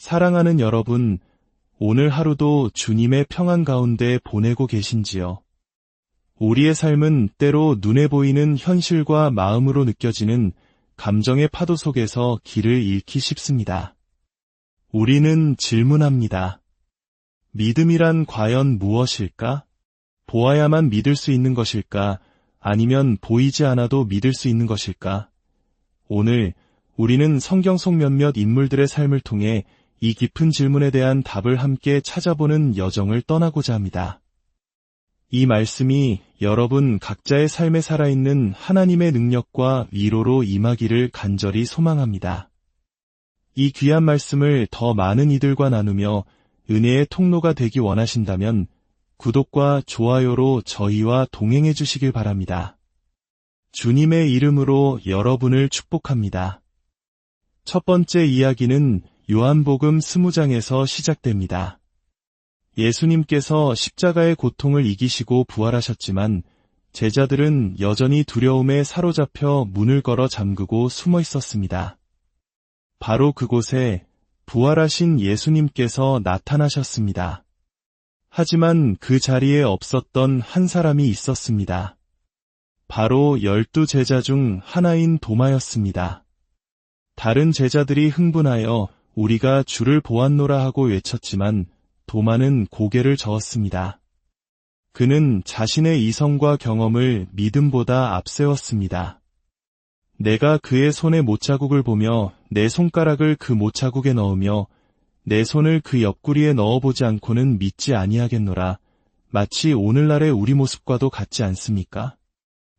사랑하는 여러분, 오늘 하루도 주님의 평안 가운데 보내고 계신지요? 우리의 삶은 때로 눈에 보이는 현실과 마음으로 느껴지는 감정의 파도 속에서 길을 잃기 쉽습니다. 우리는 질문합니다. 믿음이란 과연 무엇일까? 보아야만 믿을 수 있는 것일까? 아니면 보이지 않아도 믿을 수 있는 것일까? 오늘 우리는 성경 속 몇몇 인물들의 삶을 통해 이 깊은 질문에 대한 답을 함께 찾아보는 여정을 떠나고자 합니다. 이 말씀이 여러분 각자의 삶에 살아있는 하나님의 능력과 위로로 임하기를 간절히 소망합니다. 이 귀한 말씀을 더 많은 이들과 나누며 은혜의 통로가 되기 원하신다면 구독과 좋아요로 저희와 동행해 주시길 바랍니다. 주님의 이름으로 여러분을 축복합니다. 첫 번째 이야기는 요한복음 20장에서 시작됩니다. 예수님께서 십자가의 고통을 이기시고 부활하셨지만 제자들은 여전히 두려움에 사로잡혀 문을 걸어 잠그고 숨어 있었습니다. 바로 그곳에 부활하신 예수님께서 나타나셨습니다. 하지만 그 자리에 없었던 한 사람이 있었습니다. 바로 열두 제자 중 하나인 도마였습니다. 다른 제자들이 흥분하여 우리가 주를 보았노라 하고 외쳤지만 도마는 고개를 저었습니다. 그는 자신의 이성과 경험을 믿음보다 앞세웠습니다. 내가 그의 손의 못자국을 보며 내 손가락을 그 못자국에 넣으며 내 손을 그 옆구리에 넣어보지 않고는 믿지 아니하겠노라. 마치 오늘날의 우리 모습과도 같지 않습니까?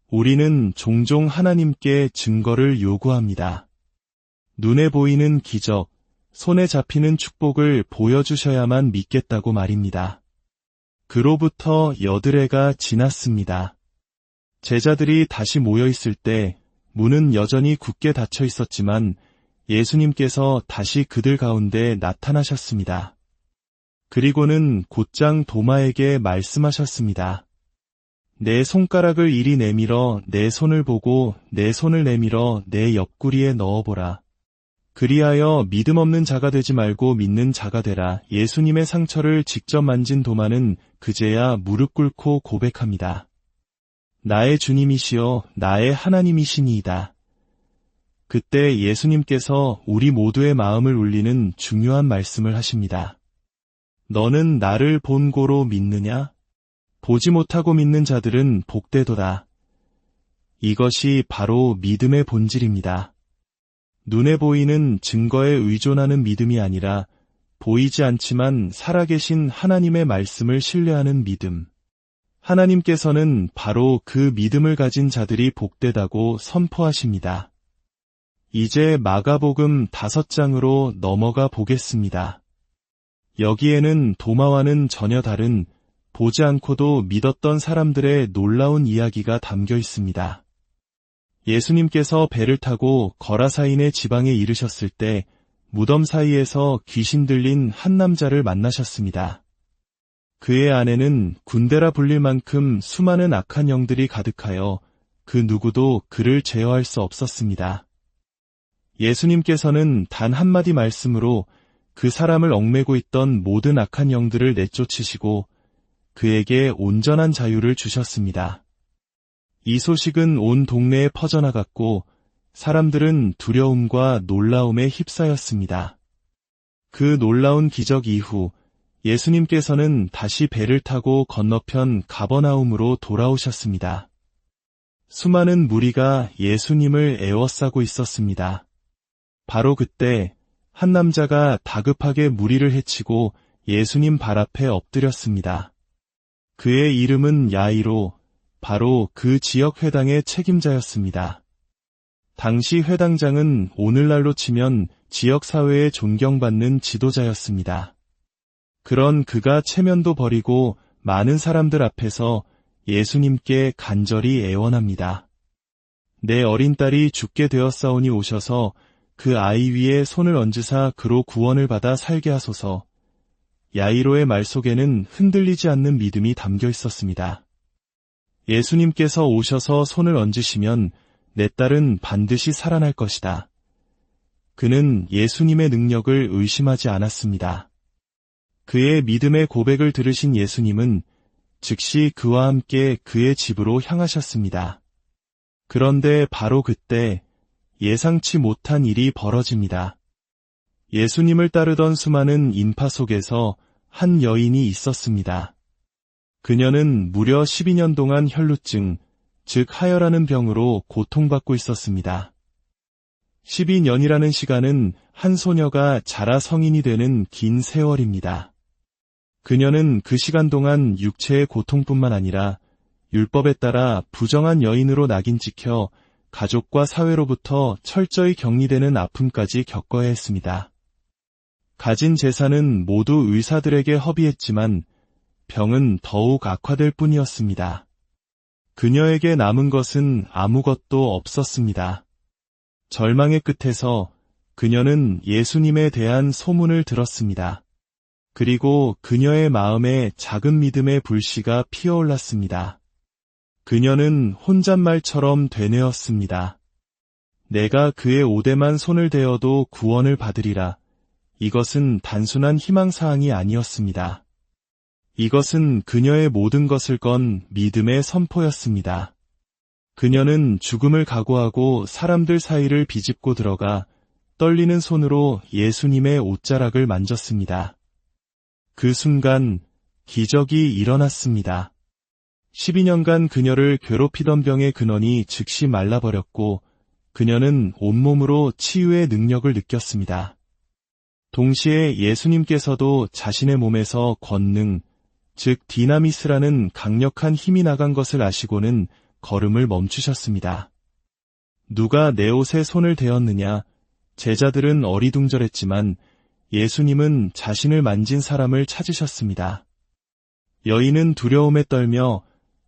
우리는 종종 하나님께 증거를 요구합니다. 눈에 보이는 기적, 손에 잡히는 축복을 보여주셔야만 믿겠다고 말입니다. 그로부터 여드레가 지났습니다. 제자들이 다시 모여 있을 때 문은 여전히 굳게 닫혀 있었지만 예수님께서 다시 그들 가운데 나타나셨습니다. 그리고는 곧장 도마에게 말씀하셨습니다. 내 손가락을 이리 내밀어 내 손을 보고 내 손을 내밀어 내 옆구리에 넣어보라. 그리하여 믿음 없는 자가 되지 말고 믿는 자가 되라. 예수님의 상처를 직접 만진 도마는 그제야 무릎 꿇고 고백합니다. 나의 주님이시여 나의 하나님이시니이다. 그때 예수님께서 우리 모두의 마음을 울리는 중요한 말씀을 하십니다. 너는 나를 본고로 믿느냐? 보지 못하고 믿는 자들은 복되도다. 이것이 바로 믿음의 본질입니다. 눈에 보이는 증거에 의존하는 믿음이 아니라 보이지 않지만 살아계신 하나님의 말씀을 신뢰하는 믿음. 하나님께서는 바로 그 믿음을 가진 자들이 복되다고 선포하십니다. 이제 마가복음 다섯 장으로 넘어가 보겠습니다. 여기에는 도마와는 전혀 다른 보지 않고도 믿었던 사람들의 놀라운 이야기가 담겨 있습니다. 예수님께서 배를 타고 거라사인의 지방에 이르셨을 때 무덤 사이에서 귀신 들린 한 남자를 만나셨습니다. 그의 안에는 군대라 불릴 만큼 수많은 악한 영들이 가득하여 그 누구도 그를 제어할 수 없었습니다. 예수님께서는 단 한마디 말씀으로 그 사람을 얽매고 있던 모든 악한 영들을 내쫓으시고 그에게 온전한 자유를 주셨습니다. 이 소식은 온 동네에 퍼져나갔고 사람들은 두려움과 놀라움에 휩싸였습니다. 그 놀라운 기적 이후 예수님께서는 다시 배를 타고 건너편 가버나움으로 돌아오셨습니다. 수많은 무리가 예수님을 애워싸고 있었습니다. 바로 그때 한 남자가 다급하게 무리를 해치고 예수님 발 앞에 엎드렸습니다. 그의 이름은 야이로 바로 그 지역 회당의 책임자였습니다. 당시 회당장은 오늘날로 치면 지역 사회에 존경받는 지도자였습니다. 그런 그가 체면도 버리고 많은 사람들 앞에서 예수님께 간절히 애원합니다. 내 어린 딸이 죽게 되었사오니 오셔서 그 아이 위에 손을 얹으사 그로 구원을 받아 살게 하소서. 야이로의 말 속에는 흔들리지 않는 믿음이 담겨 있었습니다. 예수님께서 오셔서 손을 얹으시면 내 딸은 반드시 살아날 것이다. 그는 예수님의 능력을 의심하지 않았습니다. 그의 믿음의 고백을 들으신 예수님은 즉시 그와 함께 그의 집으로 향하셨습니다. 그런데 바로 그때 예상치 못한 일이 벌어집니다. 예수님을 따르던 수많은 인파 속에서 한 여인이 있었습니다. 그녀는 무려 12년 동안 혈루증, 즉 하혈하는 병으로 고통받고 있었습니다. 12년이라는 시간은 한 소녀가 자라 성인이 되는 긴 세월입니다. 그녀는 그 시간 동안 육체의 고통뿐만 아니라 율법에 따라 부정한 여인으로 낙인 찍혀 가족과 사회로부터 철저히 격리되는 아픔까지 겪어야 했습니다. 가진 재산은 모두 의사들에게 허비했지만 병은 더욱 악화될 뿐이었습니다. 그녀에게 남은 것은 아무것도 없었습니다. 절망의 끝에서 그녀는 예수님에 대한 소문을 들었습니다. 그리고 그녀의 마음에 작은 믿음의 불씨가 피어올랐습니다. 그녀는 혼잣말처럼 되뇌었습니다. 내가 그의 오대만 손을 대어도 구원을 받으리라. 이것은 단순한 희망사항이 아니었습니다. 이것은 그녀의 모든 것을 건 믿음의 선포였습니다. 그녀는 죽음을 각오하고 사람들 사이를 비집고 들어가 떨리는 손으로 예수님의 옷자락을 만졌습니다. 그 순간 기적이 일어났습니다. 12년간 그녀를 괴롭히던 병의 근원이 즉시 말라버렸고 그녀는 온몸으로 치유의 능력을 느꼈습니다. 동시에 예수님께서도 자신의 몸에서 권능, 즉 디나미스라는 강력한 힘이 나간 것을 아시고는 걸음을 멈추셨습니다. 누가 내 옷에 손을 대었느냐? 제자들은 어리둥절했지만 예수님은 자신을 만진 사람을 찾으셨습니다. 여인은 두려움에 떨며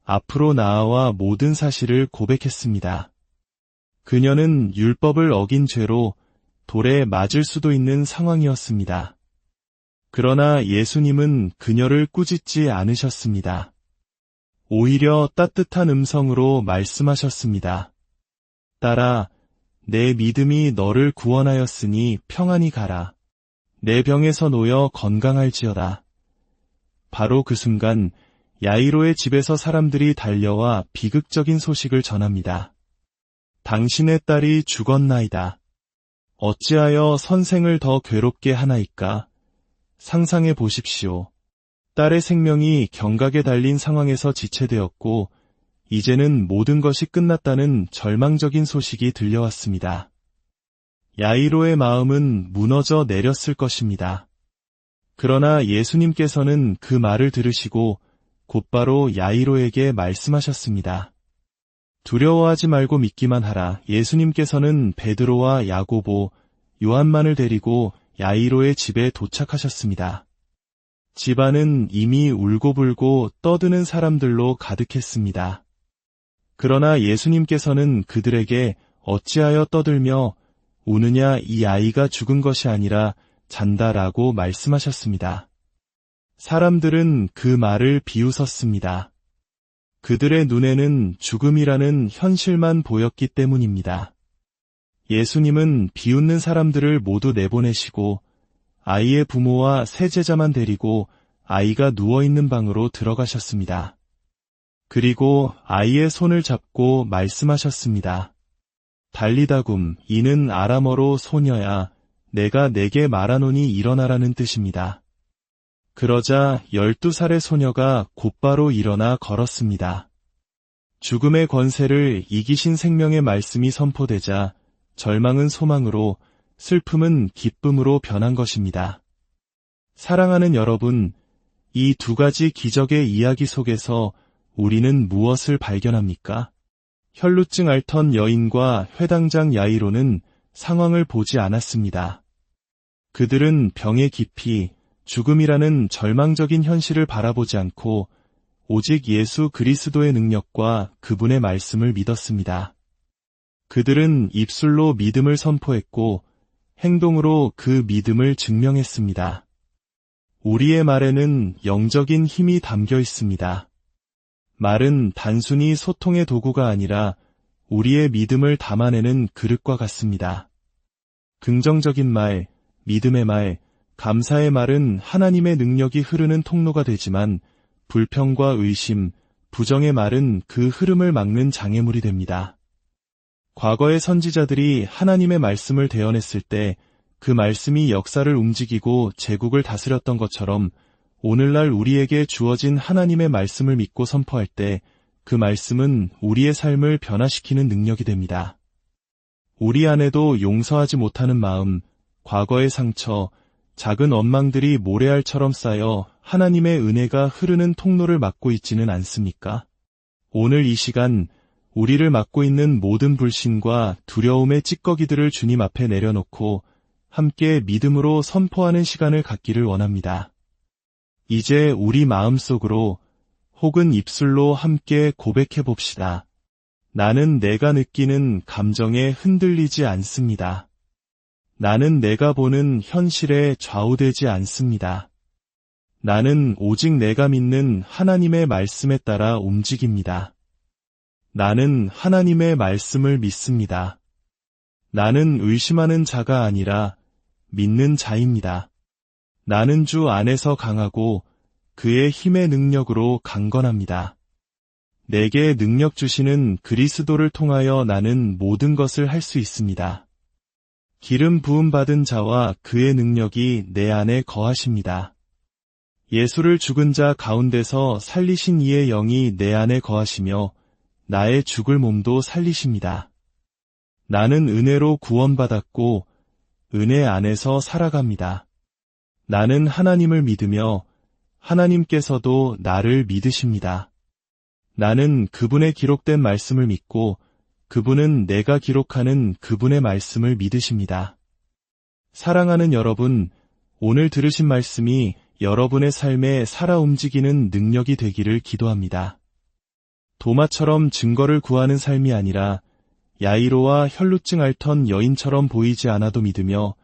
앞으로 나아와 모든 사실을 고백했습니다. 그녀는 율법을 어긴 죄로 돌에 맞을 수도 있는 상황이었습니다. 그러나 예수님은 그녀를 꾸짖지 않으셨습니다. 오히려 따뜻한 음성으로 말씀하셨습니다. 딸아, 내 믿음이 너를 구원하였으니 평안히 가라. 내 병에서 놓여 건강할지어다. 바로 그 순간 야이로의 집에서 사람들이 달려와 비극적인 소식을 전합니다. 당신의 딸이 죽었나이다. 어찌하여 선생을 더 괴롭게 하나이까? 상상해 보십시오. 딸의 생명이 경각에 달린 상황에서 지체되었고, 이제는 모든 것이 끝났다는 절망적인 소식이 들려왔습니다. 야이로의 마음은 무너져 내렸을 것입니다. 그러나 예수님께서는 그 말을 들으시고 곧바로 야이로에게 말씀하셨습니다. 두려워하지 말고 믿기만 하라. 예수님께서는 베드로와 야고보, 요한만을 데리고 야이로의 집에 도착하셨습니다. 집안은 이미 울고불고 떠드는 사람들로 가득했습니다. 그러나 예수님께서는 그들에게 어찌하여 떠들며 우느냐 이 아이가 죽은 것이 아니라 잔다라고 말씀하셨습니다. 사람들은 그 말을 비웃었습니다. 그들의 눈에는 죽음이라는 현실만 보였기 때문입니다. 예수님은 비웃는 사람들을 모두 내보내시고 아이의 부모와 세 제자만 데리고 아이가 누워있는 방으로 들어가셨습니다. 그리고 아이의 손을 잡고 말씀하셨습니다. 달리다굼 이는 아람어로 소녀야 내가 내게 말하노니 일어나라는 뜻입니다. 그러자 12살의 소녀가 곧바로 일어나 걸었습니다. 죽음의 권세를 이기신 생명의 말씀이 선포되자 절망은 소망으로 슬픔은 기쁨으로 변한 것입니다. 사랑하는 여러분, 이 두 가지 기적의 이야기 속에서 우리는 무엇을 발견합니까? 혈루증 앓던 여인과 회당장 야이로는 상황을 보지 않았습니다. 그들은 병의 깊이, 죽음이라는 절망적인 현실을 바라보지 않고 오직 예수 그리스도의 능력과 그분의 말씀을 믿었습니다. 그들은 입술로 믿음을 선포했고 행동으로 그 믿음을 증명했습니다. 우리의 말에는 영적인 힘이 담겨 있습니다. 말은 단순히 소통의 도구가 아니라 우리의 믿음을 담아내는 그릇과 같습니다. 긍정적인 말, 믿음의 말, 감사의 말은 하나님의 능력이 흐르는 통로가 되지만 불평과 의심, 부정의 말은 그 흐름을 막는 장애물이 됩니다. 과거의 선지자들이 하나님의 말씀을 대언했을 때 그 말씀이 역사를 움직이고 제국을 다스렸던 것처럼 오늘날 우리에게 주어진 하나님의 말씀을 믿고 선포할 때 그 말씀은 우리의 삶을 변화시키는 능력이 됩니다. 우리 안에도 용서하지 못하는 마음, 과거의 상처, 작은 원망들이 모래알처럼 쌓여 하나님의 은혜가 흐르는 통로를 막고 있지는 않습니까? 오늘 이 시간 우리를 막고 있는 모든 불신과 두려움의 찌꺼기들을 주님 앞에 내려놓고 함께 믿음으로 선포하는 시간을 갖기를 원합니다. 이제 우리 마음속으로 혹은 입술로 함께 고백해 봅시다. 나는 내가 느끼는 감정에 흔들리지 않습니다. 나는 내가 보는 현실에 좌우되지 않습니다. 나는 오직 내가 믿는 하나님의 말씀에 따라 움직입니다. 나는 하나님의 말씀을 믿습니다. 나는 의심하는 자가 아니라 믿는 자입니다. 나는 주 안에서 강하고 그의 힘의 능력으로 강건합니다. 내게 능력 주시는 그리스도를 통하여 나는 모든 것을 할 수 있습니다. 기름 부음 받은 자와 그의 능력이 내 안에 거하십니다. 예수를 죽은 자 가운데서 살리신 이의 영이 내 안에 거하시며 나의 죽을 몸도 살리십니다. 나는 은혜로 구원받았고 은혜 안에서 살아갑니다. 나는 하나님을 믿으며 하나님께서도 나를 믿으십니다. 나는 그분의 기록된 말씀을 믿고 그분은 내가 기록하는 그분의 말씀을 믿으십니다. 사랑하는 여러분, 오늘 들으신 말씀이 여러분의 삶에 살아 움직이는 능력이 되기를 기도합니다. 도마처럼 증거를 구하는 삶이 아니라 야이로와 혈루증 앓던 여인처럼 보이지 않아도 믿으며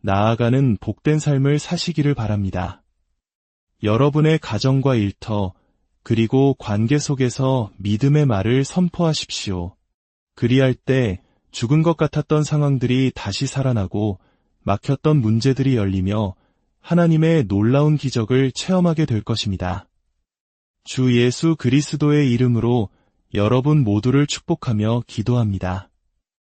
나아가는 복된 삶을 사시기를 바랍니다. 여러분의 가정과 일터, 그리고 관계 속에서 믿음의 말을 선포하십시오. 그리할 때 죽은 것 같았던 상황들이 다시 살아나고 막혔던 문제들이 열리며 하나님의 놀라운 기적을 체험하게 될 것입니다. 주 예수 그리스도의 이름으로 여러분 모두를 축복하며 기도합니다.